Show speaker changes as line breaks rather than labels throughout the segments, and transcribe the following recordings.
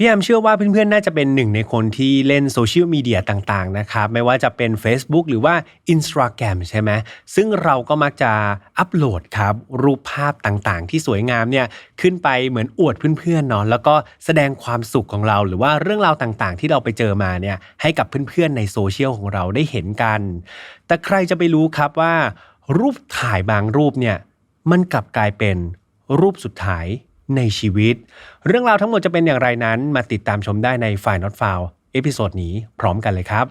พี่แอมเชื่อว่าเพื่อนๆ น่าจะเป็นหนึ่งในคนที่เล่นโซเชียลมีเดียต่างๆ นะครับ ไม่ว่าจะเป็น Facebook หรือว่า Instagram ใช่ไหมซึ่งเราก็มักจะอัปโหลดครับ รูปภาพต่างๆ ที่สวยงามเนี่ย ขึ้นไปเหมือนอวดเพื่อนๆ เนาะแล้วก็แสดงความสุขของเรา หรือว่าเรื่องราวต่างๆ ที่เราไปเจอมาเนี่ยให้กับเพื่อนๆ ในโซเชียลของเราได้เห็นกัน แต่ใครจะไปรู้ครับว่า รูปถ่ายบางรูปเนี่ยมันกลับกลายเป็นรูปสุดท้าย ในชีวิต เรื่องราวทั้งหมดจะเป็นอย่างไรนั้น มาติดตามชมได้ใน f i น Not f i l e เอพิโซดนี้พร้อมกันเลยครับ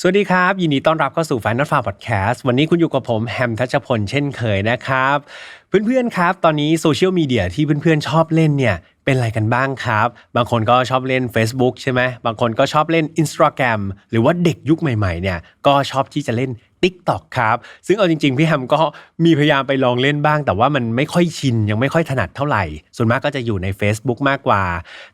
สวัสดีครับ ยินดีต้อนรับเข้าสู่ Final f a r Podcast วันนี้คุณอยู่กับผมแฮมทัชพลเช่นเคยนะครับ เพื่อนๆครับ ตอนนี้โซเชียลมีเดียที่เพื่อนๆชอบเล่นเนี่ยเป็นอะไรกันบ้างครับ บางคนก็ชอบเล่น Facebook ใช่ไหมบางคนก็ชอบเล่น Instagram หรือว่าเด็กยุคใหม่ๆเนี่ยก็ชอบที่จะเล่น TikTok ครับ ซึ่งเอาจริงๆ พี่แฮมก็มีพยายามไปลองเล่นบ้าง แต่ว่ามันไม่ค่อยชิน ยังไม่ค่อยถนัดเท่าไหร่ ส่วนมากก็จะอยู่ใน Facebook มากกว่า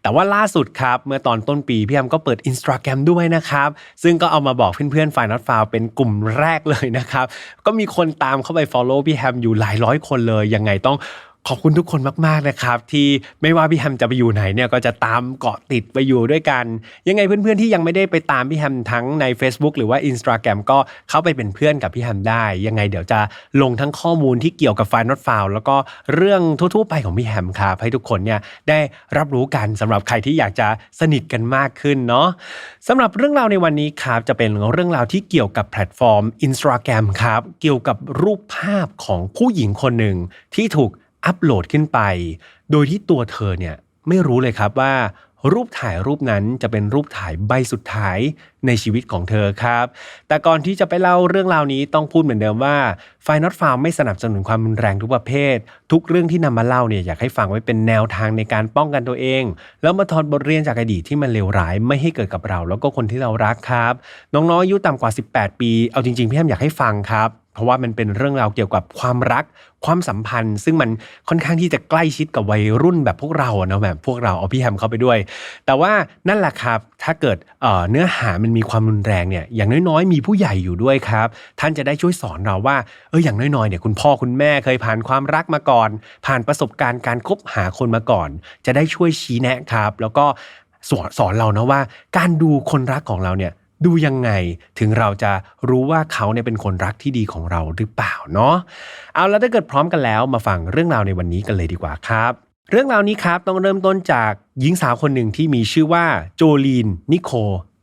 แต่ว่าล่าสุดครับ เมื่อตอนต้นปี พี่แฮมก็เปิด Instagram ด้วยนะครับ ซึ่งก็เอามาบอกเพื่อนๆฝ่ายนัดฟาวเป็นกลุ่มแรกเลยนะครับ ก็มีคนตามเข้าไป follow พี่แฮมอยู่หลายร้อยคนเลยยังไงต้อง ขอบคุณทุกคนมาก ๆ นะครับ ที่ไม่ว่าพี่แฮมจะไปอยู่ไหนเนี่ยก็จะตามเกาะติดไปอยู่ด้วยกัน ยังไงเพื่อน ๆ ที่ยังไม่ได้ไปตามพี่แฮมทั้งใน Facebook หรือว่า Instagram ก็เข้าไปเป็นเพื่อนกับพี่แฮมได้ ยังไงเดี๋ยวจะลงทั้งข้อมูลที่เกี่ยวกับ f i n a l f i l e แล้วก็เรื่องทั่ว ๆ ไปของพี่แฮมครับให้ทุกคนเนี่ยได้รับรู้กันสำหรับใครที่อยากจะสนิทกันมากขึ้นเนาะสำหรับเรื่องราวในวันนี้ครับจะเป็นเรื่องราวที่เกี่ยวกับแพลตฟอร์ม Instagram ครับเกี่ยวกับรูปภาพของผู้หญิงคนหนึ่งที่ถูก อัปโหลดขึ้นไป โดยที่ตัวเธอเนี่ยไม่รู้เลยครับว่า รูปถ่ายรูปนั้นจะเป็นรูปถ่ายใบสุดท้ายในชีวิตของเธอครับ แต่ก่อนที่จะไปเล่าเรื่องราวนี้ต้องพูดเหมือนเดิมว่าไฟนอตฟาร์มไม่สนับสนุนความรุนแรงทุกประเภท ทุกเรื่องที่นำมาเล่าเนี่ยอยากให้ฟังไว้เป็นแนวทางในการป้องกันตัวเอง แล้วมาถอดบทเรียนจากอดีตที่มันเลวร้ายไม่ให้เกิดกับเรา แล้วก็คนที่เรารักครับ น้องๆอายุต่ำกว่า 18 ปี เอาจริงๆพี่แฮมอยากให้ฟังครับ เพราะว่ามันเป็นเรื่องราวเกี่ยวกับความรักความสัมพันธ์ ซึ่งมันค่อนข้างที่จะใกล้ชิดกับวัยรุ่นแบบพวกเราเนาะแบบพวกเราเอาพี่แฮมเข้าไปด้วย แต่ว่านั่นแหละครับถ้าเกิดเเนื้อหามันมีความรุนแรงเนี่ยอย่างน้อยๆ มีผู้ใหญ่อยู่ด้วยครับ ท่านจะได้ช่วยสอนเราว่าเอออย่างน้อยๆเนี่ยคุณพ่อคุณแม่เคยผ่านความรักมาก่อน ผ่านประสบการณ์การคบหาคนมาก่อน จะได้ช่วยชี้แนะครับ แล้วก็สอนสอนเรานะว่า การดูคนรักของเราเนี่ย ดูยังไงถึงเราจะรู้ว่าเขาเนี่ยเป็นคนรักที่ดีของเราหรือเปล่าเนาะเอาแล้วถ้าเกิดพร้อมกันแล้วมาฟังเรื่องราวในวันนี้กันเลยดีกว่าครับ เรื่องราวนี้ครับต้องเริ่มต้นจากหญิงสาวคนหนึ่งที่มีชื่อว่าโจลีนนิโค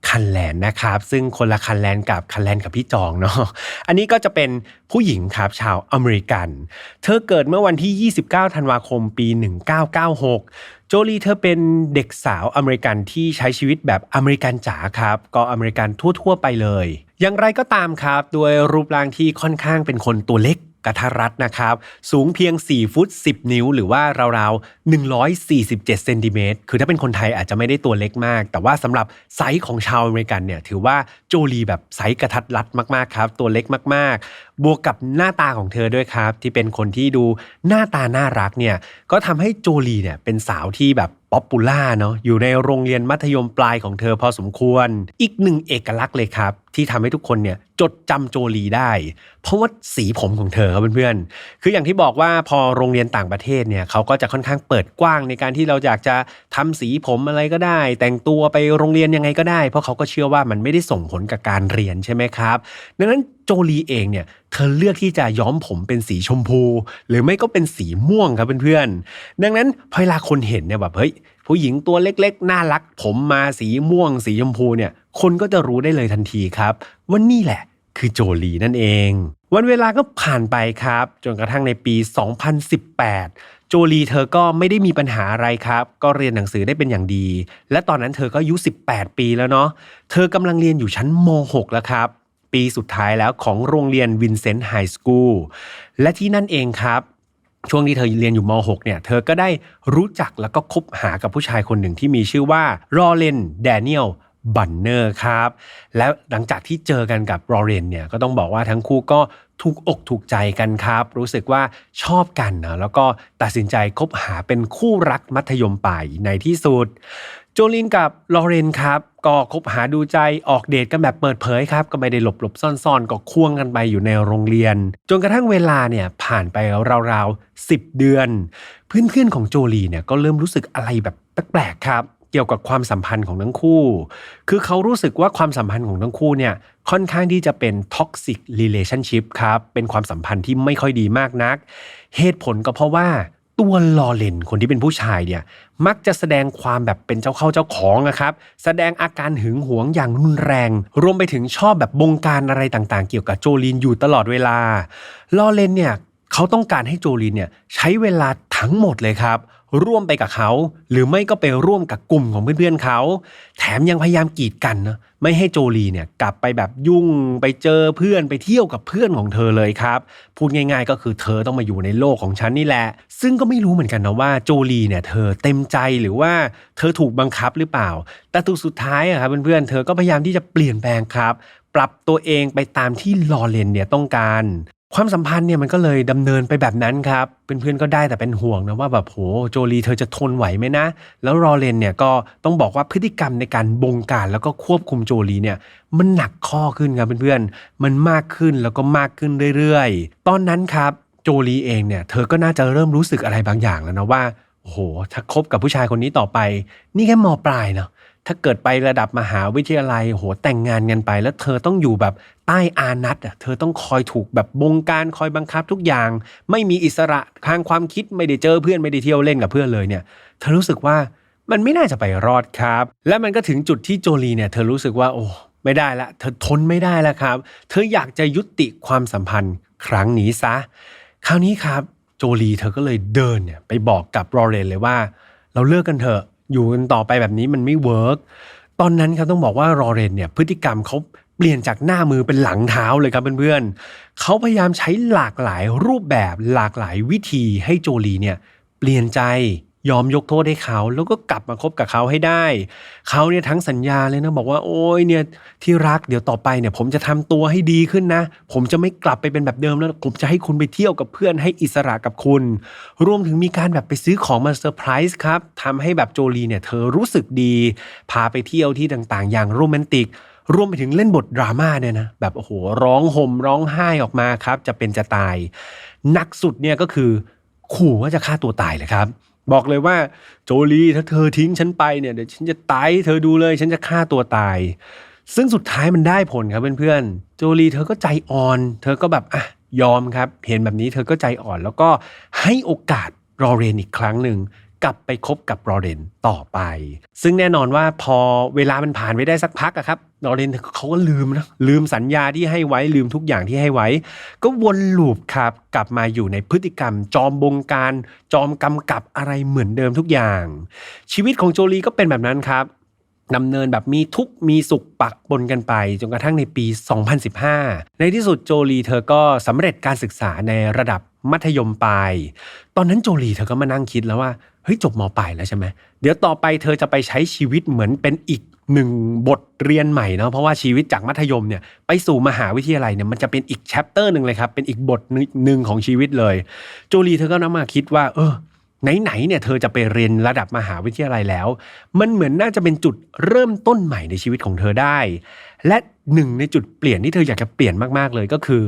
คันแลนนะครับ ซึ่งคนละคันแลนกับคันแลนกับพี่จองเนาะอันนี้ก็จะเป็นผู้หญิงครับชาวอเมริกัน เธอเกิดเมื่อวันที่ 29 ธันวาคมปี 1996 โจลีเธอเป็นเด็กสาวอเมริกันที่ใช้ชีวิตแบบอเมริกันจ๋าครับ ก็อเมริกันทั่ว ๆ ไปเลย อย่างไรก็ตามครับด้วยรูปร่างที่ค่อนข้างเป็นคนตัวเล็ก กระทรัดนะครับ สูงเพียง 4 ฟุต 10 นิ้ว หรือว่าราวๆ 147เซนติเมตรคือถ้าเป็นคนไทยอาจจะไม่ได้ตัวเล็กมาก แต่ว่าสำหรับไซส์ของชาวอเมริกันเนี่ยถือว่าโจลีแบบไซส์กระทัดรัดมากๆครับ ตัวเล็กมากๆ บวกกับหน้าตาของเธอด้วยครับ ที่เป็นคนที่ดูหน้าตาน่ารักเนี่ยก็ทำให้โจลีเนี่ยเป็นสาวที่แบบป๊อปปูล่าเนาะอยู่ในโรงเรียนมัธยมปลายของเธอพอสมควร อีกหนึ่งเอกลักษณ์เลยครับ ที่ทำให้ทุกคนเนี่ยจดจำโจลีได้ เพราะว่าสีผมของเธอครับเพื่อนๆ คืออย่างที่บอกว่าพอโรงเรียนต่างประเทศเนี่ยเขาก็จะค่อนข้างเปิดกว้างในการที่เราอยากจะทำสีผมอะไรก็ได้ แต่งตัวไปโรงเรียนยังไงก็ได้ เพราะเขาก็เชื่อว่ามันไม่ได้ส่งผลกับการเรียนใช่ไหมครับ ดังนั้นโจลีเองเนี่ยเธอเลือกที่จะย้อมผมเป็นสีชมพู หรือไม่ก็เป็นสีม่วงครับเพื่อนๆ ดังนั้นพอเวลาคนเห็นเนี่ยแบบเฮ้ยผู้หญิงตัวเล็กๆ น่ารัก ผมมาสีม่วงสีชมพูเนี่ย คนก็จะรู้ได้เลยทันทีครับว่านี่แหละคือโจลีนั่นเอง วันเวลาก็ผ่านไปครับ จนกระทั่งในปี 2018 โจลีเธอก็ไม่ได้มีปัญหาอะไรครับ ก็เรียนหนังสือได้เป็นอย่างดี และตอนนั้นเธอก็อายุ 18 ปีแล้วเนาะเธอกำลังเรียนอยู่ชั้นม .6 แล้วครับ ปีสุดท้ายแล้วของโรงเรียนวินเซนต์ไฮสคูลและที่นั่นเองครับช่วงที่เธอเรียนอยู่ม .6 เนี่ย เธอก็ได้รู้จักแล้วก็คบหากับผู้ชายคนหนึ่งที่มีชื่อว่ารอเลนแดเนียล บันเนอร์ครับ แล้วหลังจากที่เจอกันกับรอเรนเนี่ยก็ต้องบอกว่าทั้งคู่ก็ถูกอกถูกใจกันครับ รู้สึกว่าชอบกันนะแล้วก็ตัดสินใจคบหาเป็นคู่รักมัธยมปลายในที่สุดโจลินกับลอเรนครับก็คบหาดูใจออกเดทกันแบบเปิดเผยครับ ก็ไม่ได้หลบหลบซ่อนๆ ก็ควงกันไปอยู่ในโรงเรียน จนกระทั่งเวลาเนี่ยผ่านไปราวๆ10 เดือน เพื่อนๆของโจลีเนี่ยก็เริ่มรู้สึกอะไรแบบแปลกๆครับ เกี่ยวกับความสัมพันธ์ของทั้งคู่ คือเขารู้สึกว่าความสัมพันธ์ของทั้งคู่เนี่ยค่อนข้างที่จะเป็น toxic relationship ครับ เป็นความสัมพันธ์ที่ไม่ค่อยดีมากนัก เหตุผลก็เพราะว่าตัวลอเลนคนที่เป็นผู้ชายเนี่ยมักจะแสดงความแบบเป็นเจ้าเข้าเจ้าของนะครับ แสดงอาการหึงหวงอย่างรุนแรง รวมไปถึงชอบแบบบงการอะไรต่างๆ เกี่ยวกับโจลีนอยู่ตลอดเวลาลอเลนเนี่ยเขาต้องการให้โจลีนเนี่ยใช้เวลาทั้งหมดเลยครับ ร่วมไปกับเขา หรือไม่ก็ไปร่วมกับกลุ่มของเพื่อนๆเขา แถมยังพยายามกีดกันนะไม่ให้โจลีเนี่ยกลับไปแบบยุ่งไปเจอเพื่อนไปเที่ยวกับเพื่อนของเธอเลยครับ พูดง่ายๆ ก็คือเธอต้องมาอยู่ในโลกของฉันนี่แหละ ซึ่งก็ไม่รู้เหมือนกันนะว่าโจลีเนี่ยเธอเต็มใจหรือว่าเธอถูกบังคับหรือเปล่า แต่ตัวสุดท้ายอะครับเพื่อนๆเธอก็พยายามที่จะเปลี่ยนแปลงครับ ปรับตัวเองไปตามที่ลอเรนเนี่ยต้องการ ความสัมพันธ์เนี่ยมันก็เลยดำเนินไปแบบนั้นครับ เพื่อนๆก็ได้แต่เป็นห่วงนะว่าแบบโหโจลีเธอจะทนไหวไหมนะ แล้วรอเลนเนี่ยก็ต้องบอกว่าพฤติกรรมในการบงการแล้วก็ควบคุมโจลีเนี่ยมันหนักข้อขึ้นครับเพื่อนๆ มันมากขึ้นแล้วก็มากขึ้นเรื่อยๆ ตอนนั้นครับโจลีเองเนี่ยเธอก็น่าจะเริ่มรู้สึกอะไรบางอย่างแล้วนะว่าโอ้โหถ้าคบกับผู้ชายคนนี้ต่อไป นี่แค่มปลายเนาะ ถ้าเกิดไประดับมหาวิทยาลัยโหแต่งงานกันไป แล้วเธอต้องอยู่แบบใต้อานัตอะเธอต้องคอยถูกแบบบงการคอยบังคับทุกอย่าง ไม่มีอิสระทางความคิดไม่ได้เจอเพื่อนไม่ได้เที่ยวเล่นกับเพื่อนเลยเนี่ย เธอรู้สึกว่ามันไม่น่าจะไปรอดครับ และมันก็ถึงจุดที่โจลีเนี่ยเธอรู้สึกว่าโอ้ไม่ได้ละ เธอทนไม่ได้แล้วครับ เธออยากจะยุติความสัมพันธ์ครั้งนี้ซะ คราวนี้ครับ โจลีเธอก็เลยเดินเนี่ยไปบอกกับรอเรนเลยว่า เราเลิกกันเถอะ อยู่กันต่อไปแบบนี้มันไม่เวิร์กตอนนั้นครับต้องบอกว่ารอเรนเนี่ยพฤติกรรมเขาเปลี่ยนจากหน้ามือเป็นหลังเท้าเลยครับเพื่อนๆเขาพยายามใช้หลากหลายรูปแบบหลากหลายวิธีให้โจลีเนี่ยเปลี่ยนใจ ยอมยกโทษให้เขาแล้วก็กลับมาคบกับเขาให้ได้ เขาเนี่ยทั้งสัญญาเลยนะบอกว่าโอ้ยเนี่ยที่รักเดี๋ยวต่อไปเนี่ย ผมจะทำตัวให้ดีขึ้นนะ ผมจะไม่กลับไปเป็นแบบเดิมแล้วผมจะให้คุณไปเที่ยวกับเพื่อนให้อิสระกับคุณ รวมถึงมีการแบบไปซื้อของมาเซอร์ไพรส์ครับทำให้แบบโจลีเนี่ยเธอรู้สึกดี พาไปเที่ยวที่ต่างๆ อย่างโรแมนติกรวมไปถึงเล่นบทดราม่าเนี่ยนะแบบโอ้โหร้องห่มร้องไห้ออกมาครับ จะเป็นจะตายหนักสุดเนี่ยก็คือ ขู่ว่าจะฆ่าตัวตายเลยครับ บอกเลยว่าโจลีถ้าเธอทิ้งฉันไปเนี่ยเดี๋ยวฉันจะตายเธอดูเลย ฉันจะฆ่าตัวตาย ซึ่งสุดท้ายมันได้ผลครับเพื่อนๆโจลีเธอก็ใจอ่อน เธอก็แบบอะยอมครับ เห็นแบบนี้เธอก็ใจอ่อน แล้วก็ให้โอกาสรอเรนอีกครั้งหนึ่ง กลับไปคบกับรอเรนต่อไป ซึ่งแน่นอนว่าพอเวลามันผ่านไปได้สักพักอะครับรอเรนเขาก็ลืมนะลืมสัญญาที่ให้ไว้ลืมทุกอย่างที่ให้ไว้ ก็วนลูปครับกลับมาอยู่ในพฤติกรรม จอมบงการ จอมกำกับอะไรเหมือนเดิมทุกอย่าง ชีวิตของโจลีก็เป็นแบบนั้นครับดำเนินแบบมีทุกข์มีสุขปักปนกันไป จนกระทั่งในปี 2015 ในที่สุดโจลีเธอก็สำเร็จการศึกษาในระดับ มัธยมปลาย ตอนนั้นโจลีเธอก็มานั่งคิดแล้วว่าเฮ้ยจบมปลายแล้วใช่ไหมเดี๋ยวต่อไปเธอจะไปใช้ชีวิตเหมือนเป็นอีกหนึ่งบทเรียนใหม่เนาะเพราะว่าชีวิตจากมัธยมเนี่ยไปสู่มหาวิทยาลัยเนี่ยมันจะเป็นอีกแชปเตอร์หนึ่งเลยครับเป็นอีกบทหนึ่งของชีวิตเลย โจลีเธอก็นำมาคิดว่า เออไหนๆเนี่ยเธอจะไปเรียนระดับมหาวิทยาลัยแล้ว มันเหมือนน่าจะเป็นจุดเริ่มต้นใหม่ในชีวิตของเธอได้ และหนึ่งในจุดเปลี่ยนที่เธออยากจะเปลี่ยนมากๆเลยก็คือ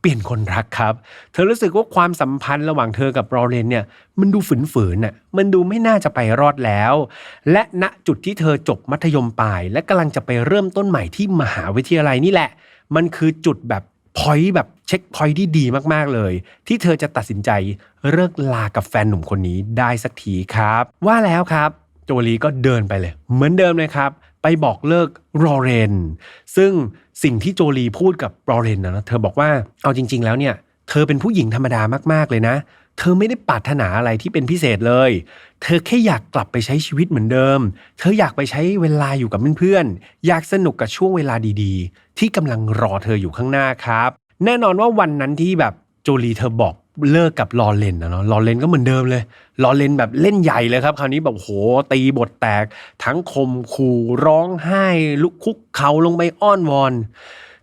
เปลี่ยนคนรักครับ เธอรู้สึกว่าความสัมพันธ์ระหว่างเธอกับรอเรนเนี่ยมันดูฝืนๆน่ะมันดูไม่น่าจะไปรอดแล้ว และณจุดที่เธอจบมัธยมปลาย และกำลังจะไปเริ่มต้นใหม่ที่มหาวิทยาลัยนี่แหละ มันคือจุดแบบพอยต์แบบเช็คพอยต์ที่ดีมากๆเลย ที่เธอจะตัดสินใจเลิกลากับแฟนหนุ่มคนนี้ได้สักทีครับ ว่าแล้วครับโจลีก็เดินไปเลย เหมือนเดิมเลยครับ ไปบอกเลิกรอเรน ซึ่ง สิ่งที่โจลีพูดกับรอเรนนะเธอบอกว่าเอาจริง ๆ แล้วเนี่ย เธอเป็นผู้หญิงธรรมดามากๆเลยนะ เธอไม่ได้ปรารถนาอะไรที่เป็นพิเศษเลย เธอแค่อยากกลับไปใช้ชีวิตเหมือนเดิม เธออยากไปใช้เวลาอยู่กับเพื่อนๆอยากสนุกกับช่วงเวลาดีๆ ที่กำลังรอเธออยู่ข้างหน้าครับ แน่นอนว่าวันนั้นที่แบบโจลีเธอบอก เลิกกับลอเลนนะเนาะลอเลนก็เหมือนเดิมเลยลอเลนแบบเล่นใหญ่เลยครับ คราวนี้แบบโหตีบทแตก ทั้งคมขู่ร้องไห้ลุกคุกเขาลงไปอ้อนวอน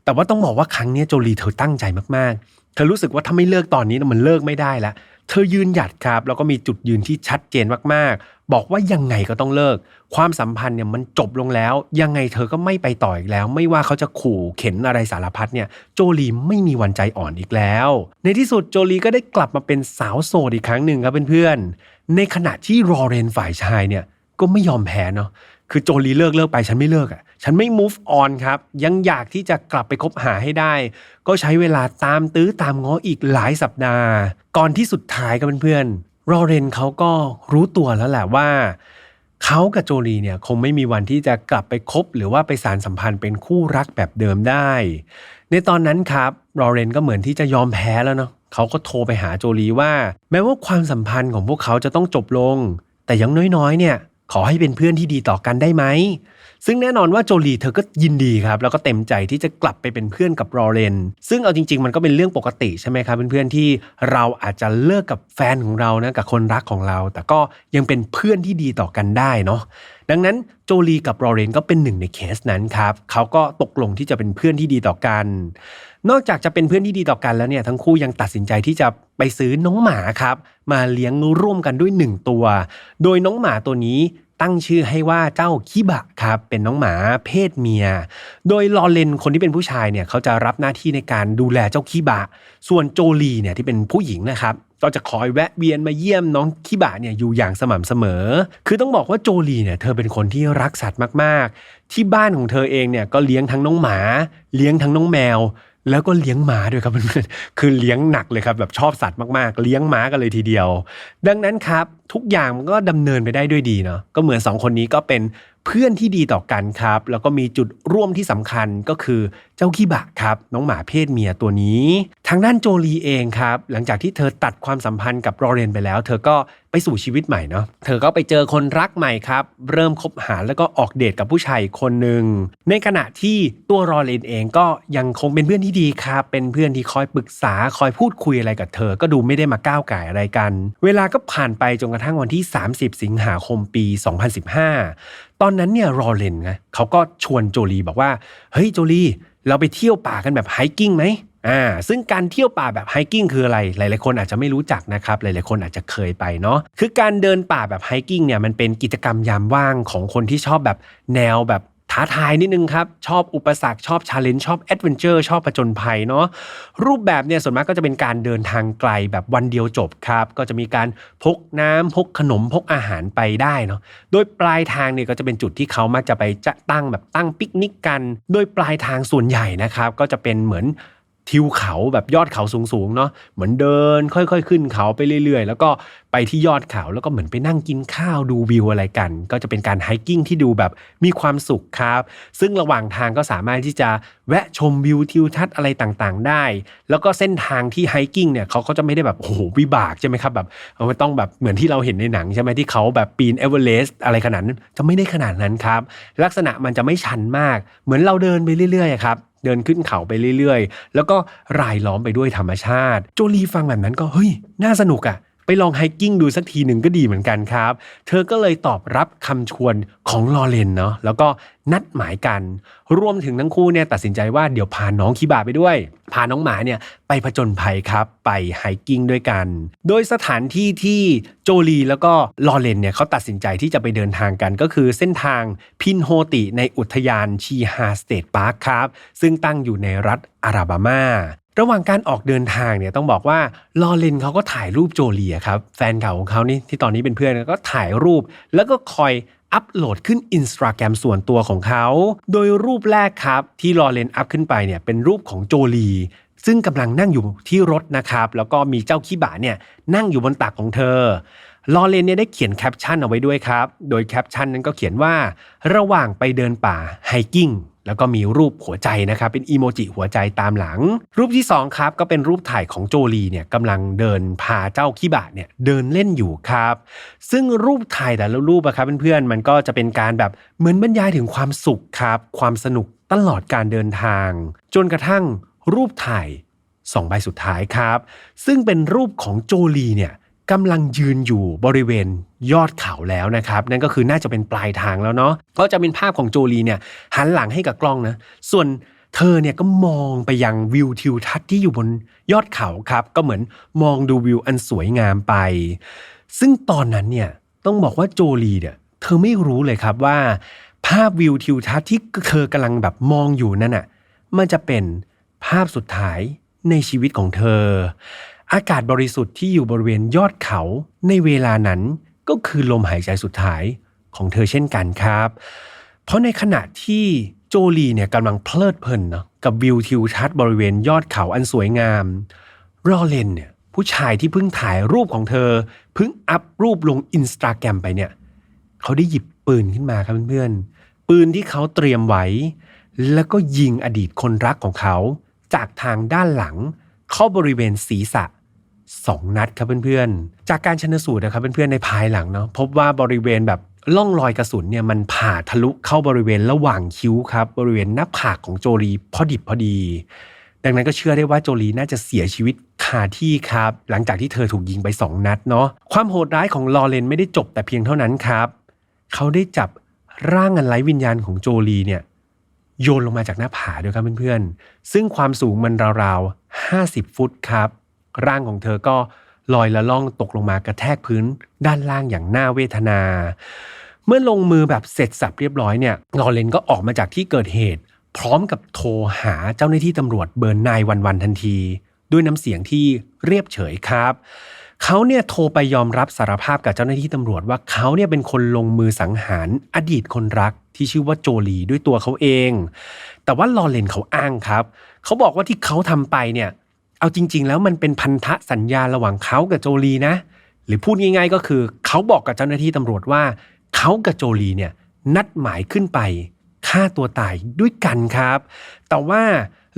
แต่ว่าต้องบอกว่าครั้งนี้โจลีเธอตั้งใจมากๆ เธอรู้สึกว่าถ้าไม่เลิกตอนนี้มันเลิกไม่ได้ละเธอยืนหยัดครับ แล้วก็มีจุดยืนที่ชัดเจนมากๆ บอกว่ายังไงก็ต้องเลิก ความสัมพันธ์เนี่ยมันจบลงแล้ว ยังไงเธอก็ไม่ไปต่ออีกแล้ว ไม่ว่าเขาจะขู่เข็นอะไรสารพัดเนี่ยโจลีไม่มีวันใจอ่อนอีกแล้ว ในที่สุดโจลีก็ได้กลับมาเป็นสาวโสดอีกครั้งหนึ่งครับเพื่อนๆในขณะที่รอเรนฝ่ายชายเนี่ยก็ไม่ยอมแพ้เนาะคือโจลีเลิกเลิกไปฉันไม่เลิกอะ ฉันไม่ move on ครับ ยังอยากที่จะกลับไปคบหาให้ได้ ก็ใช้เวลาตามตื้อตามง้ออีกหลายสัปดาห์ ก่อนที่สุดท้ายกับเพื่อนๆ รอเรนเขาก็รู้ตัวแล้วแหละว่าเขากับโจลีเนี่ยคงไม่มีวันที่จะกลับไปคบ หรือว่าไปสารสัมพันธ์เป็นคู่รักแบบเดิมได้ ในตอนนั้นครับรอเรนก็เหมือนที่จะยอมแพ้แล้วเนาะเขาก็โทรไปหาโจลีว่า แม้ว่าความสัมพันธ์ของพวกเขาจะต้องจบลง แต่อยังน้อยๆ เนี่ย ขอให้เป็นเพื่อนที่ดีต่อกันได้ไหม ซึ่งแน่นอนว่าโจลีเธอก็ยินดีครับแล้วก็เต็มใจที่จะกลับไปเป็นเพื่อนกับรอเรน ซึ่งเอาจริง ๆ มันก็เป็นเรื่องปกติใช่ไหมครับเพื่อนๆที่เราอาจจะเลิกกับแฟนของเรานะกับคนรักของเรา แต่ก็ยังเป็นเพื่อนที่ดีต่อกันได้เนาะดังนั้นโจลีกับรอเรนก็เป็นหนึ่งในเคสนั้นครับเขาก็ตกลงที่จะเป็นเพื่อนที่ดีต่อกัน นอกจากจะเป็นเพื่อนที่ดีต่อกันแล้วเนี่ยทั้งคู่ยังตัดสินใจที่จะไปซื้อน้องหมาครับมาเลี้ยงร่วมกันด้วยหนึ่งตัว โดยน้องหมาตัวนี้ ตั้งชื่อให้ว่าเจ้าคิบะครับเป็นน้องหมาเพศเมีย โดยลอเลนคนที่เป็นผู้ชายเนี่ยเขาจะรับหน้าที่ในการดูแลเจ้าคิบะ ส่วนโจลีเนี่ยที่เป็นผู้หญิงนะครับก็จะคอยแวะเวียนมาเยี่ยมน้องคิบะเนี่ยอยู่อย่างสม่ำเสมอ คือต้องบอกว่าโจลีเนี่ยเธอเป็นคนที่รักสัตว์มากๆ ที่บ้านของเธอเองเนี่ยก็เลี้ยงทั้งน้องหมา เลี้ยงทั้งน้องแมว แล้วก็เลี้ยงหมาด้วยครับเพื่อนๆคือเลี้ยงหนักเลยครับแบบชอบสัตว์มากๆ เลี้ยงหมากันเลยทีเดียว ดังนั้นครับทุกอย่างมันก็ดำเนินไปได้ด้วยดีเนาะก็เหมือนสองคนนี้ก็เป็นเพื่อนที่ดีต่อกันครับ แล้วก็มีจุดร่วมที่สำคัญก็คือ เจ้าขี้บะครับ น้องหมาเพศเมียตัวนี้ ทางด้านโจลีเองครับ หลังจากที่เธอตัดความสัมพันธ์กับรอเรนไปแล้ว เธอก็ไปสู่ชีวิตใหม่เนาะเธอก็ไปเจอคนรักใหม่ครับ เริ่มคบหาแล้วก็ออกเดทกับผู้ชายคนหนึ่งในขณะที่ตัวรอเรนเองก็ยังคงเป็นเพื่อนที่ดีครับ เป็นเพื่อนที่คอยปรึกษาคอยพูดคุยอะไรกับเธอ ก็ดูไม่ได้มาก้าวไก่อะไรกัน เวลาก็ผ่านไปจนกระทั่งวันที่ 30 สิงหาคมปี 2015 ตอนนั้นเนี่ยรอเลนไงเขาก็ชวนโจลีบอกว่าเฮ้ยโจลี เราไปเที่ยวป่ากันแบบไฮกิ้งไหมอ่าซึ่งการเที่ยวป่าแบบไฮกิ้งคืออะไร หลาย ๆ คนอาจจะไม่รู้จักนะครับ หลาย ๆ คนอาจจะเคยไปเนาะ คือการเดินป่าแบบไฮกิ้งเนี่ยมันเป็นกิจกรรมยามว่างของคนที่ชอบแบบแนวแบบ ท้าทายนิดนึงครับ ชอบอุปสรรคชอบชาเลนจ์ชอบแอดเวนเจอร์ชอบผจญภัยเนาะรูปแบบเนี่ยส่วนมากก็จะเป็นการเดินทางไกลแบบวันเดียวจบครับ ก็จะมีการพกน้ำพกขนมพกอาหารไปได้เนาะโดยปลายทางเนี่ยก็จะเป็นจุดที่เขามักจะไปจะตั้งแบบตั้งปิกนิกกัน โดยปลายทางส่วนใหญ่นะครับ ก็จะเป็นเหมือน ทิวเขาแบบยอดเขาสูงๆเนาะเหมือนเดิน ค่อยๆ ขึ้นเขาไปเรื่อยๆ แล้วก็ไปที่ยอดเขาแล้วก็เหมือนไปนั่งกินข้าวดูวิวอะไรกัน ก็จะเป็นการไฮกิ้งที่ดูแบบมีความสุขครับ ซึ่งระหว่างทางก็สามารถที่จะแวะชมวิวทิวทัศน์อะไรต่างๆ ได้ แล้วก็เส้นทางที่ไฮกิ้งเนี่ยเขาก็จะไม่ได้แบบโอ้โหวิบากใช่ไหมครับแบบเอาไม่ต้องแบบเหมือนที่เราเห็นในหนังใช่ไหมที่เขาแบบปีนเอเวอเรสต์อะไรขนาดนั้นจะไม่ได้ขนาดนั้นครับลักษณะมันจะไม่ชันมาก เหมือนเราเดินไปเรื่อยๆครับ เดินขึ้นเขาไปเรื่อยๆ แล้วก็รายล้อมไปด้วยธรรมชาติ โจลีฟังแบบนั้นก็เฮ้ย น่าสนุกอะ่ะ ไปลองไฮกิ้งดูสักทีหนึ่งก็ดีเหมือนกันครับ เธอก็เลยตอบรับคำชวนของลอเรนเนาะแล้วก็นัดหมายกัน รวมถึงทั้งคู่เนี่ยตัดสินใจว่าเดี๋ยวพาน้องคิบาไปด้วย พาน้องหมาเนี่ยไปผจญภัยครับ ไปไฮกิ้งด้วยกัน โดยสถานที่ที่โจลีแล้วก็ลอเรนเนี่ยเขาตัดสินใจที่จะไปเดินทางกันก็คือเส้นทางพินโฮติในอุทยานชีฮาสเตทพาร์คครับ ซึ่งตั้งอยู่ในรัฐอาราบามา ระหว่างการออกเดินทางเนี่ยต้องบอกว่าลอเรนเขาก็ถ่ายรูปโจเลียครับแฟนเก่าของเขานี่ที่ตอนนี้เป็นเพื่อนก็ถ่ายรูป แล้วก็คอยอัปโหลดขึ้นอินสตาแกรมส่วนตัวของเขา โดยรูปแรกครับที่ลอเรนอัพขึ้นไปเนี่ยเป็นรูปของโจลี ซึ่งกำลังนั่งอยู่ที่รถนะครับ แล้วก็มีเจ้าขี้บะเนี่ยนั่งอยู่บนตักของเธอลอเรนเนี่ยได้เขียนแคปชั่นเอาไว้ด้วยครับ โดยแคปชั่นนั้นก็เขียนว่า ระหว่างไปเดินป่าไฮกิ้ง แล้วก็มีรูปหัวใจนะครับ เป็นอีโมจิหัวใจตามหลัง รูปที่สองครับก็เป็นรูปถ่ายของโจลีเนี่ยกำลังเดินพาเจ้าขี้บาเนี่ยเดินเล่นอยู่ครับ ซึ่งรูปถ่ายแต่ละรูปอะครับเพื่อนๆมันก็จะเป็นการแบบเหมือนบรรยายถึงความสุขครับ ความสนุกตลอดการเดินทาง จนกระทั่งรูปถ่ายสองใบสุดท้ายครับ ซึ่งเป็นรูปของโจลีเนี่ยกำลังยืนอยู่บริเวณ ยอดเขาแล้วนะครับ นั่นก็คือน่าจะเป็นปลายทางแล้วเนาะก็จะเป็นภาพของโจลีเนี่ยหันหลังให้กับกล้องนะส่วนเธอเนี่ยก็มองไปยังวิวทิวทัศน์ที่อยู่บนยอดเขาครับ ก็เหมือนมองดูวิวอันสวยงามไป ซึ่งตอนนั้นเนี่ยต้องบอกว่าโจลีเนี่ยเธอไม่รู้เลยครับว่า ภาพวิวทิวทัศน์ที่เธอกำลังแบบมองอยู่นั่นน่ะมันจะเป็นภาพสุดท้ายในชีวิตของเธอ อากาศบริสุทธิ์ที่อยู่บริเวณยอดเขาในเวลานั้น ก็คือลมหายใจสุดท้ายของเธอเช่นกันครับ เพราะในขณะที่โจลีเนี่ยกำลังเพลิดเพลินเนาะกับวิวทิวทัศน์บริเวณยอดเขาอันสวยงาม รอเลนเนี่ยผู้ชายที่เพิ่งถ่ายรูปของเธอ เพิ่งอัพรูปลงอินสตาแกรมไปเนี่ยเขาได้หยิบปืนขึ้นมาครับเพื่อนๆ ปืนที่เขาเตรียมไว้ แล้วก็ยิงอดีตคนรักของเขา จากทางด้านหลังเข้าบริเวณศีรษะ สองนัดครับเพื่อนๆ จากการชนสูตรนะครับเพื่อนๆในภายหลังเนาะพบว่าบริเวณแบบล่องรอยกระสุนเนี่ยมันผ่าทะลุเข้าบริเวณระหว่างคิ้วครับบริเวณหน้าผากของโจลีพอดิบพอดี ดังนั้นก็เชื่อได้ว่าโจลีน่าจะเสียชีวิตคาที่ครับ หลังจากที่เธอถูกยิงไป 2 นัดเนาะความโหดร้ายของลอเรนไม่ได้จบแต่เพียงเท่านั้นครับเขาได้จับร่างอันไร้วิญญาณของโจลีเนี่ยโยนลงมาจากหน้าผาด้วยครับเพื่อนๆซึ่งความสูงมันราวๆ50 ฟุตครับ ร่างของเธอก็ลอยละล่องตกลงมากระแทกพื้นด้านล่างอย่างน่าเวทนา เมื่อลงมือแบบเสร็จสับเรียบร้อยเนี่ยลอเรนก็ออกมาจากที่เกิดเหตุ พร้อมกับโทรหาเจ้าหน้าที่ตำรวจเบอร์นายวันวันทันที ด้วยน้ำเสียงที่เรียบเฉยครับเขาเนี่ยโทรไปยอมรับสารภาพกับเจ้าหน้าที่ตำรวจว่าเขาเนี่ยเป็นคนลงมือสังหารอดีตคนรักที่ชื่อว่าโจลีด้วยตัวเขาเอง แต่ว่าลอเรนเขาอ้างครับ เขาบอกว่าที่เขาทำไปเนี่ย เอาจริง ๆ แล้วมันเป็นพันธสัญญาระหว่างเขากับโจลีนะ หรือพูดง่ายๆก็คือเขาบอกกับเจ้าหน้าที่ตำรวจว่าเขากับโจลีเนี่ยนัดหมายขึ้นไปฆ่าตัวตายด้วยกันครับ แต่ว่า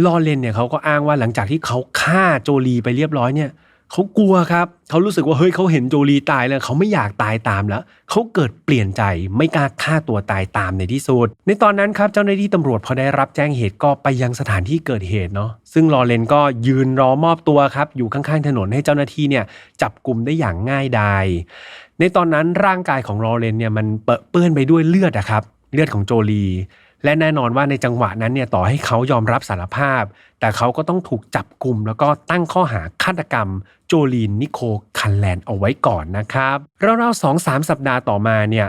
ลอเรนเนี่ยเขาก็อ้างว่าหลังจากที่เขาฆ่าโจลีไปเรียบร้อยเนี่ยเเขากลัวครับเขารู้สึกว่าเฮ้ยเขาเห็นโจลีตายแล้วเขาไม่อยากตายตามแล้วเขาเกิดเปลี่ยนใจไม่กล้าฆ่าตัวตายตามในที่สุดในตอนนั้นครับเจ้าหน้าที่ตำรวจพอได้รับแจ้งเหตุก็ไปยังสถานที่เกิดเหตุเนาะซึ่งลอเรนก็ยืนรอมอบตัวครับอยู่ข้างๆถนนให้เจ้าหน้าที่เนี่ยจับกลุ่มได้อย่างง่ายดายในตอนนั้นร่างกายของลอเรนเนี่ยมันเปื้อนไปด้วยเลือดอะครับเลือดของโจลี และแน่นอนว่าในจังหวะนั้นเนี่ยต่อให้เขายอมรับสารภาพ แต่เขาก็ต้องถูกจับกลุ่ม แล้วก็ตั้งข้อหาฆาตกรรม โจลีนนิโคคันแลนเอาไว้ก่อนนะครับราวๆสองสามสัปดาห์ต่อมาเนี่ย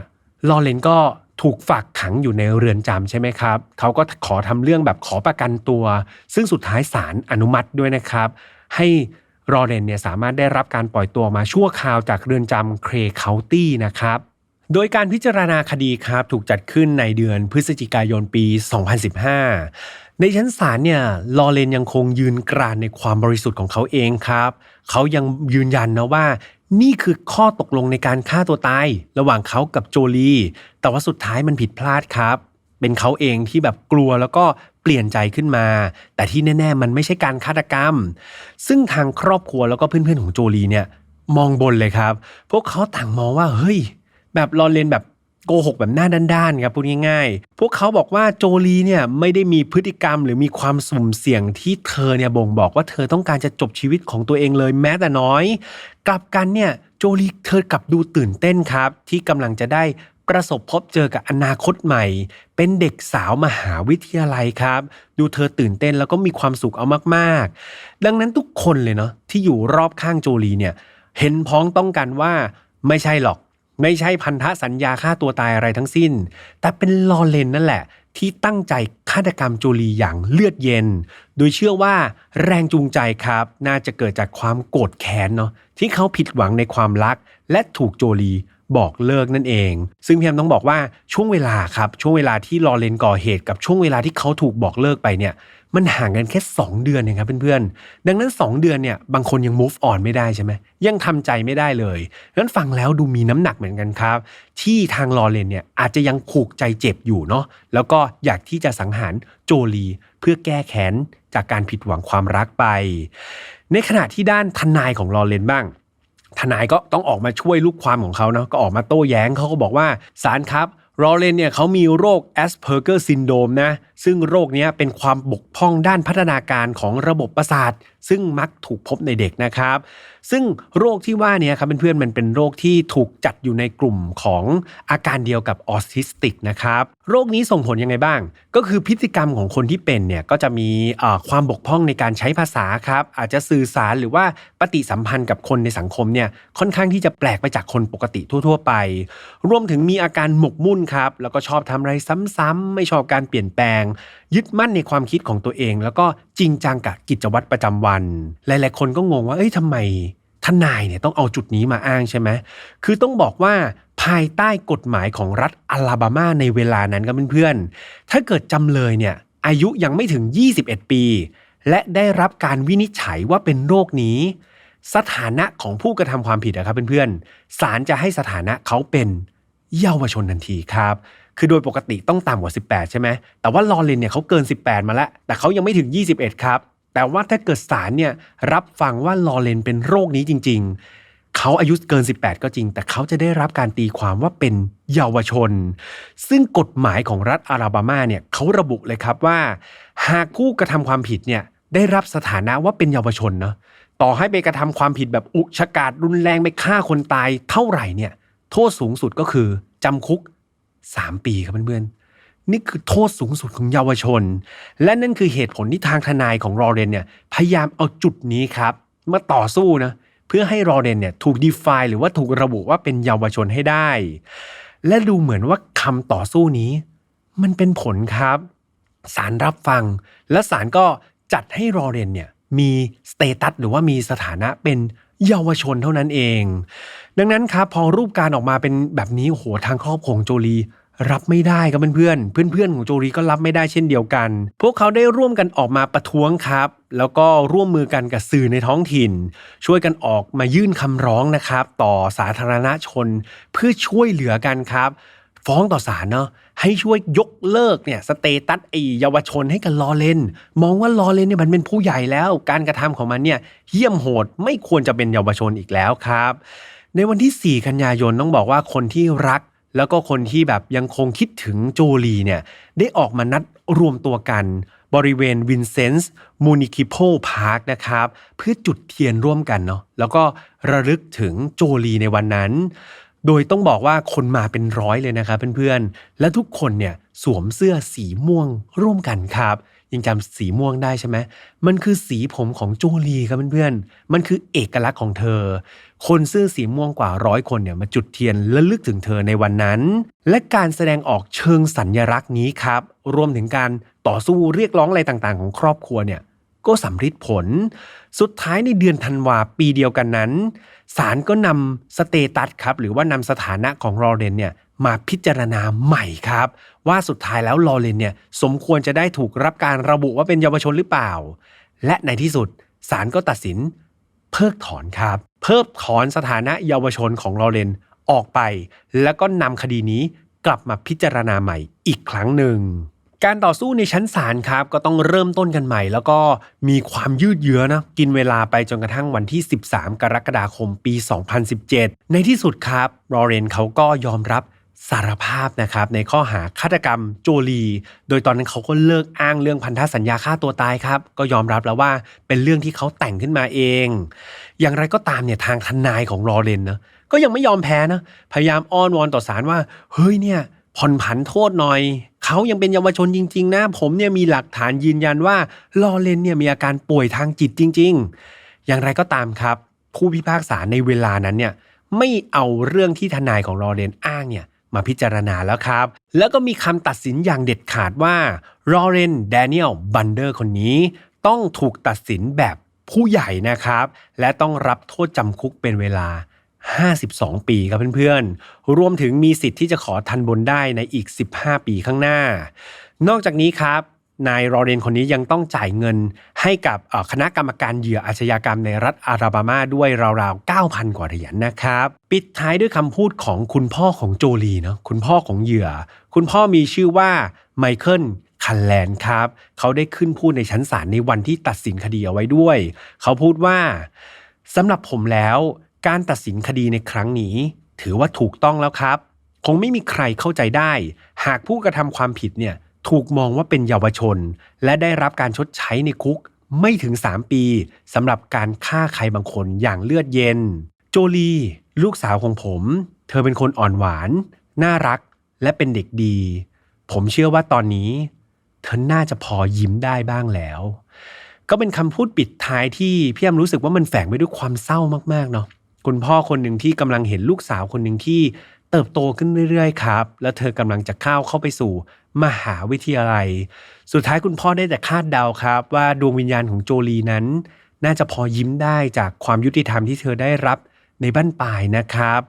ลอเรนก็ถูกฝากขังอยู่ในเรือนจำใช่ไหมครับ เขาก็ขอทำเรื่องแบบขอประกันตัว ซึ่งสุดท้ายศาลอนุมัติด้วยนะครับ ให้รอเรนเนี่ยสามารถได้รับการปล่อยตัวมาชั่วคราวจากเรือนจำเครเคาตี้นะครับ โดยการพิจารณาคดีครับถูกจัดขึ้นในเดือนพฤศจิกายนปี 2015 ในชั้นศาลเนี่ยลอเรนยังคงยืนกรานในความบริสุทธิ์ของเขาเองครับ เขายังยืนยันนะว่า นี่คือข้อตกลงในการฆ่าตัวตาย ระหว่างเขากับโจลี แต่ว่าสุดท้ายมันผิดพลาดครับ เป็นเขาเองที่แบบกลัวแล้วก็เปลี่ยนใจขึ้นมา แต่ที่แน่ ๆ มันไม่ใช่การฆาตกรรม ซึ่งทางครอบครัวแล้วก็เพื่อนๆของโจลีเนี่ยมองบนเลยครับ พวกเขาต่างมองว่าเฮ้ย แบบลอเรนแบบโกหกแบบหน้าด้านๆครับพูดง่ายๆ พวกเขาบอกว่าโจลีเนี่ยไม่ได้มีพฤติกรรมหรือมีความสุ่มเสี่ยงที่เธอเนี่ยบ่งบอกว่าเธอต้องการจะจบชีวิตของตัวเองเลยแม้แต่น้อย กลับกันเนี่ยโจลีเธอกลับดูตื่นเต้นครับ ที่กำลังจะได้ประสบพบเจอกับอนาคตใหม่ เป็นเด็กสาวมหาวิทยาลัยครับ ดูเธอตื่นเต้นแล้วก็มีความสุขเอามากๆ ดังนั้นทุกคนเลยเนาะที่อยู่รอบข้างโจลีเนี่ยเห็นพ้องต้องกันว่าไม่ใช่หรอก ไม่ใช่พันธสัญญาฆ่าตัวตายอะไรทั้งสิ้น แต่เป็นลอเรนนั่นแหละ ที่ตั้งใจฆาตกรรมโจลีอย่างเลือดเย็น โดยเชื่อว่าแรงจูงใจครับ น่าจะเกิดจากความโกรธแค้นเนาะที่เขาผิดหวังในความรัก และถูกโจลีบอกเลิกนั่นเอง ซึ่งพี่แอมต้องบอกว่าช่วงเวลาครับ ช่วงเวลาที่ลอเรนก่อเหตุกับช่วงเวลาที่เขาถูกบอกเลิกไปเนี่ย มันห่างกันแค่ 2 เดือนเองครับเพื่อนๆ ดังนั้น 2 เดือนเนี่ยบางคนยัง move on ไม่ได้ใช่ไหมยังทำใจไม่ได้เลยนั้นฟังแล้วดูมีน้ำหนักเหมือนกันครับ ที่ทางลอเรนเนี่ยอาจจะยังผูกใจเจ็บอยู่เนาะแล้วก็อยากที่จะสังหารโจลีเพื่อแก้แค้นจากการผิดหวังความรักไป ในขณะที่ด้านทนายของลอเรนบ้างทนายก็ต้องออกมาช่วยลูกความของเขาเนาะก็ออกมาโต้แย้งเขาก็บอกว่าศาลครับรอเรนเนี่ยเขามีโรคแอสเพอร์เกอร์ซินโดมนะ ซึ่งโรคนี้เป็นความบกพร่องด้านพัฒนาการของระบบประสาท ซึ่งมักถูกพบในเด็กนะครับ ซึ่งโรคที่ว่านี้ครับเพื่อนๆมันเป็นโรคที่ถูกจัดอยู่ในกลุ่มของอาการเดียวกับออทิสติกนะครับโรคนี้ส่งผลยังไงบ้าง ก็คือพฤติกรรมของคนที่เป็นเนี่ยก็จะมีความบกพร่องในการใช้ภาษาครับอาจจะสื่อสารหรือว่าปฏิสัมพันธ์กับคนในสังคมเนี่ยค่อนข้างที่จะแปลกไปจากคนปกติทั่ว ๆ ไป รวมถึงมีอาการหมกมุ่นครับแล้วก็ชอบทำอะไรซ้ำๆไม่ชอบการเปลี่ยนแปลงยึดมั่นในความคิดของตัวเอง แล้วก็จริงจังกับกิจวัตรประจำวัน หลาย ๆ คนก็งงว่าเอ้ยทำไมทนายเนี่ยต้องเอาจุดนี้มาอ้างใช่ไหมคือต้องบอกว่าภายใต้กฎหมายของรัฐอลาบามาในเวลานั้นก็เพื่อนๆ ถ้าเกิดจำเลยเนี่ยอายุยังไม่ถึง 21 ปี และได้รับการวินิจฉัยว่าเป็นโรคนี้ สถานะของผู้กระทำความผิดนะครับเพื่อนๆศาลจะให้สถานะเขาเป็นเยาวชนทันทีครับ คือโดยปกติต้องต่ำกว่า 18 ใช่ไหมแต่ว่าลอเรนเนี่ยเขาเกิน 18 มาแล้ว แต่เขายังไม่ถึง 21 ครับ แต่ว่าถ้าเกิดศาลเนี่ยรับฟังว่าลอเรนเป็นโรคนี้จริง ๆ เขาอายุเกิน 18 ก็จริง แต่เขาจะได้รับการตีความว่าเป็นเยาวชน ซึ่งกฎหมายของรัฐอาลาบามาเนี่ยเขาระบุเลยครับว่า หากผู้กระทำความผิดเนี่ยได้รับสถานะว่าเป็นเยาวชนเนาะต่อให้ไปกระทำความผิดแบบอุกชะกาดรุนแรงไปฆ่าคนตายเท่าไหร่เนี่ย โทษสูงสุดก็คือจำคุก 3 ปีครับเพื่อนๆนี่คือโทษสูงสุดของเยาวชน และนั่นคือเหตุผลที่ทางทนายของรอเรนเนี่ยพยายามเอาจุดนี้ครับมาต่อสู้นะเพื่อให้รอเรนเนี่ยถูก define หรือว่าถูกระบุว่าเป็นเยาวชนให้ได้ และดูเหมือนว่าคำต่อสู้นี้ มันเป็นผลครับศาลรับฟัง และศาลก็จัดให้รอเรนเนี่ยมีสเตตัสหรือว่ามีสถานะเป็นเยาวชนเท่านั้นเอง ดังนั้นครับพอรูปการออกมาเป็นแบบนี้โหทางครอบครัวโจลีรับไม่ได้ครับเพื่อนเพื่อนเพื่อนๆของโจลีก็รับไม่ได้เช่นเดียวกัน พวกเขาได้ร่วมกันออกมาประท้วงครับ แล้วก็ร่วมมือกันกับสื่อในท้องถิ่น ช่วยกันออกมายื่นคำร้องนะครับ ต่อสาธารณชนเพื่อช่วยเหลือกันครับ ฟ้องต่อศาลเนาะให้ช่วยยกเลิกเนี่ยสเตตัสไอเยาวชนให้กับลอเลนมองว่าลอเลนเนี่ยมันเป็นผู้ใหญ่แล้ว การกระทำของมันเนี่ยเยี่ยมโหดไม่ควรจะเป็นเยาวชนอีกแล้วครับ ในวันที่ 4 กันยายนต้องบอกว่าคนที่รัก แล้วก็คนที่แบบยังคงคิดถึงโจลีเนี่ยได้ออกมานัดรวมตัวกัน บริเวณวินเซนส์มูนิคิโพพาร์คนะครับ เพื่อจุดเทียนร่วมกันเนาะแล้วก็ระลึกถึงโจลีในวันนั้น โดยต้องบอกว่าคนมาเป็นร้อยเลยนะครับเพื่อนๆ และทุกคนเนี่ยสวมเสื้อสีม่วงร่วมกันครับ ยังจำสีม่วงได้ใช่ไหมมันคือสีผมของโจลีครับเพื่อนๆมันคือเอกลักษณ์ของเธอ คนเสื้อสีม่วงกว่าร้อยคนเนี่ยมาจุดเทียนและลึกถึงเธอในวันนั้น และการแสดงออกเชิงสัญญลักษณ์นี้ครับ รวมถึงการต่อสู้เรียกร้องอะไรต่างๆ ของครอบครัวเนี่ยก็สำฤทธิ์ผล สุดท้ายในเดือนธันวาปีเดียวกันนั้นศาลก็นำสเตตัสครับหรือว่านำสถานะของลอเรนเนี่ย มาพิจารณาใหม่ครับ ว่าสุดท้ายแล้วลอเรนเนี่ยสมควรจะได้ถูกรับการระบุว่าเป็นเยาวชนหรือเปล่า และในที่สุดศาลก็ตัดสินเพิกถอนครับ เพิกถอนสถานะเยาวชนของลอเรนออกไป แล้วก็นำคดีนี้กลับมาพิจารณาใหม่อีกครั้งหนึ่งการต่อสู้ในชั้นศาลครับก็ต้องเริ่มต้นกันใหม่ แล้วก็มีความยืดเยื้อนะกินเวลาไปจนกระทั่งวันที่ 13 กรกฎาคมปี 2017 ในที่สุดครับรอเรนเขาก็ยอมรับ สารภาพนะครับในข้อหาฆาตกรรมโจลี โดยตอนนั้นเขาก็เลิกอ้างเรื่องพันธสัญญาฆ่าตัวตายครับ ก็ยอมรับแล้วว่าเป็นเรื่องที่เขาแต่งขึ้นมาเอง อย่างไรก็ตามเนี่ยทางทนายของรอเรนนะก็ยังไม่ยอมแพ้นะพยายามอ้อนวอนต่อศาลว่า เฮ้ยเนี่ยผ่อนผันโทษหน่อย เขายังเป็นเยาวชนจริง ๆ นะ ผมเนี่ยมีหลักฐานยืนยันว่าลอเรนเนี่ยมีอาการป่วยทางจิตจริง ๆ อย่างไรก็ตามครับ ผู้พิพากษาในเวลานั้นเนี่ยไม่เอาเรื่องที่ทนายของลอเรนอ้างเนี่ย มาพิจารณาแล้วครับ แล้วก็มีคำตัดสินอย่างเด็ดขาดว่าลอเรนแดเนียลบันเดอร์คนนี้ ต้องถูกตัดสินแบบผู้ใหญ่นะครับ และต้องรับโทษจำคุกเป็นเวลา 52 ปีครับเพื่อนๆ รวมถึงมีสิทธิ์ที่จะขอทันบนได้ในอีก 15 ปีข้างหน้า นอกจากนี้ครับ นายรอเรนคนนี้ยังต้องจ่ายเงินให้กับคณะกรรมการเหยื่ออาชญากรรมในรัฐอาราบามาด้วยราวๆ 9,000 กว่าเหรียญนะครับ ปิดท้ายด้วยคำพูดของคุณพ่อของโจลีเนาะคุณพ่อของเหยื่อ คุณพ่อมีชื่อว่าไมเคิลคันแลนครับ เขาได้ขึ้นพูดในชั้นศาลในวันที่ตัดสินคดีเอาไว้ด้วย เขาพูดว่าสำหรับผมแล้ว การตัดสินคดีในครั้งนี้ ถือว่าถูกต้องแล้วครับ คงไม่มีใครเข้าใจได้ หากผู้กระทำความผิดเนี่ย ถูกมองว่าเป็นเยาวชน และได้รับการชดใช้ในคุกไม่ถึง 3 ปีสำหรับการฆ่าใครบางคนอย่างเลือดเย็น โจลี ลูกสาวของผม เธอเป็นคนอ่อนหวาน น่ารักและเป็นเด็กดี ผมเชื่อว่าตอนนี้ เธอน่าจะพอยิ้มได้บ้างแล้ว ก็เป็นคำพูดปิดท้ายที่พี่แอมรู้สึกว่ามันแฝงไปด้วยความเศร้ามากๆเนาะคุณพ่อคนหนึ่งที่กำลังเห็นลูกสาวคนหนึ่งที่ เติบโตขึ้นเรื่อยๆครับ แล้วเธอกำลังจะก้าวเข้าไปสู่มหาวิทยาลัย สุดท้ายคุณพ่อได้แต่คาดเดาครับ ว่าดวงวิญญาณของโจลีนั้น น่าจะพอยิ้มได้จากความยุติธรรมที่เธอได้รับในบ้านปลายนะครับ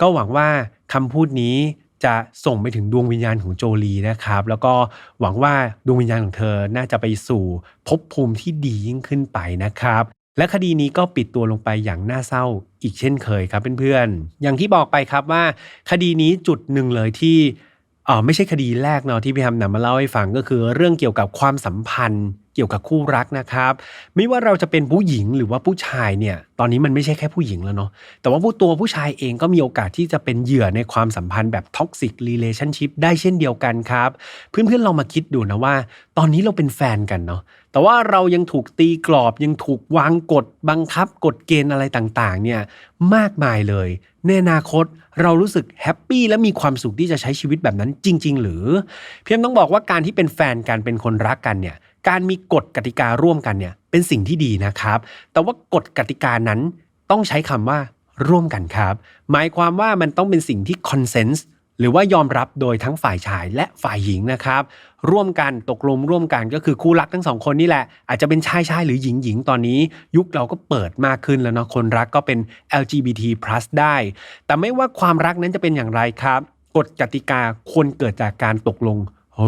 ก็หวังว่าคำพูดนี้จะส่งไปถึงดวงวิญญาณของโจลีนะครับ แล้วก็หวังว่าดวงวิญญาณของเธอน่าจะไปสู่ภพภูมิที่ดียิ่งขึ้นไปนะครับ และคดีนี้ก็ปิดตัวลงไปอย่างน่าเศร้าอีกเช่นเคยครับเพื่อนๆอย่างที่บอกไปครับว่า คดีนี้จุดหนึ่งเลยที่ เออไม่ใช่คดีแรกเนาะที่พี่ฮัมนำมาเล่าให้ฟัง ก็คือเรื่องเกี่ยวกับความสัมพันธ์ เกี่ยวกับคู่รักนะครับ ไม่ว่าเราจะเป็นผู้หญิงหรือว่าผู้ชายเนี่ย ตอนนี้มันไม่ใช่แค่ผู้หญิงแล้วเนาะ แต่ว่าผู้ตัวผู้ชายเองก็มีโอกาสที่จะเป็นเหยื่อในความสัมพันธ์แบบท็อกซิกรีเลชั่นชิพได้เช่นเดียวกันครับ เพื่อนๆเรามาคิดดูนะว่า ตอนนี้เราเป็นแฟนกันเนาะ แต่ว่าเรายังถูกตีกรอบยังถูกวางกฎบังคับกฎเกณฑ์อะไรต่างๆ เนี่ยมากมายเลย ในอนาคตเรารู้สึกแฮปปี้และมีความสุขที่จะใช้ชีวิตแบบนั้นจริง ๆ หรือ เพียงต้องบอกว่าการที่เป็นแฟนกันเป็นคนรักกันเนี่ยการมีกฎกติการ่วมกันเนี่ยเป็นสิ่งที่ดีนะครับ แต่ว่ากฎกติกานั้นต้องใช้คำว่าร่วมกันครับ หมายความว่ามันต้องเป็นสิ่งที่คอนเซนส์ หรือว่ายอมรับโดยทั้งฝ่ายชายและฝ่ายหญิงนะครับ ร่วมกันตกลงร่วมกันก็คือคู่รักทั้งสองคนนี่แหละ อาจจะเป็นชายชายหรือหญิงหญิงตอนนี้ ยุคเราก็เปิดมากขึ้นแล้วเนาะคนรักก็เป็น LGBT+ ได้ แต่ไม่ว่าความรักนั้นจะเป็นอย่างไรครับกฎกติกาควรเกิดจากการตกลง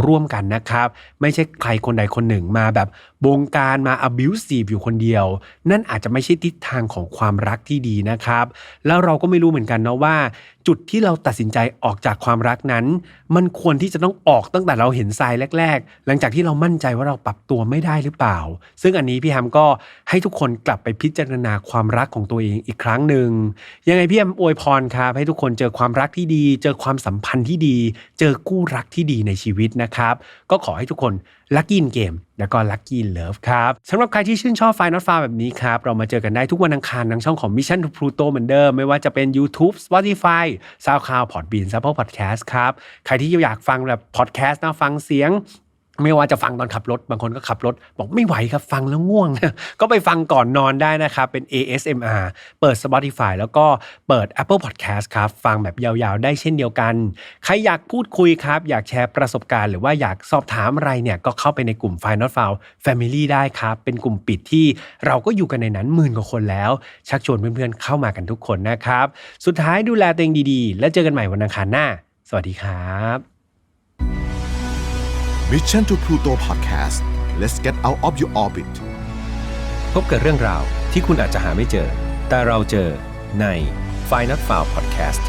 ร่วมกันนะครับ ไม่ใช่ใครคนใดคนหนึ่งมาแบบบงการมา abusive อยู่คนเดียว นั่นอาจจะไม่ใช่ทิศทางของความรักที่ดีนะครับ แล้วเราก็ไม่รู้เหมือนกันนะว่าจุดที่เราตัดสินใจออกจากความรักนั้น มันควรที่จะต้องออกตั้งแต่เราเห็นทรายแรก ๆ หลังจากที่เรามั่นใจว่าเราปรับตัวไม่ได้หรือเปล่า ซึ่งอันนี้พี่แฮมก็ให้ทุกคนกลับไปพิจารณาความรักของตัวเองอีกครั้งหนึ่งยังไงพี่แฮมอวยพรครับให้ทุกคนเจอความรักที่ดี เจอความสัมพันธ์ที่ดี เจอคู่รักที่ดีในชีวิตนะครับ ก็ขอให้ทุกคน ลักกี้เกมแล้วก็ลักกี้เลิฟครับสำหรับใครที่ชื่นชอบไฟนอตฟาแบบนี้ครับ เรามาเจอกันได้ทุกวันอังคารทางช่องของ Mission to Pluto เหมือนเดิม ไม่ว่าจะเป็น YouTube Spotify SoundCloud Podbean Apple Podcast ครับ ใครที่อยากฟังแบบพอดแคสต์นะฟังเสียง ไม่ว่าจะฟังตอนขับรถ บางคนก็ขับรถ บอกไม่ไหวครับฟังแล้วง่วง ก็ไปฟังก่อนนอนได้นะครับ เป็น ASMR เปิด Spotify แล้วก็เปิด Apple Podcast ครับ ฟังแบบยาวๆ ได้เช่นเดียวกัน ใครอยากพูดคุยครับ อยากแชร์ประสบการณ์หรือว่าอยากสอบถามอะไรเนี่ย ก็เข้าไปในกลุ่ม Final File Family ได้ครับ เป็นกลุ่มปิดที่เราก็อยู่กันในนั้นหมื่นกว่าคนแล้ว ชักชวนเพื่อนๆเข้ามากันทุกคนนะครับ สุดท้ายดูแลตัวเองดีๆ แล้วเจอกันใหม่วันอังคารหน้า สวัสดีครับ
Mission to Pluto Podcast let's get out of your orbit
พบกับเรื่องราวที่คุณอาจจะหาไม่เจอ แต่เราเจอใน f i n a l f i l e Podcast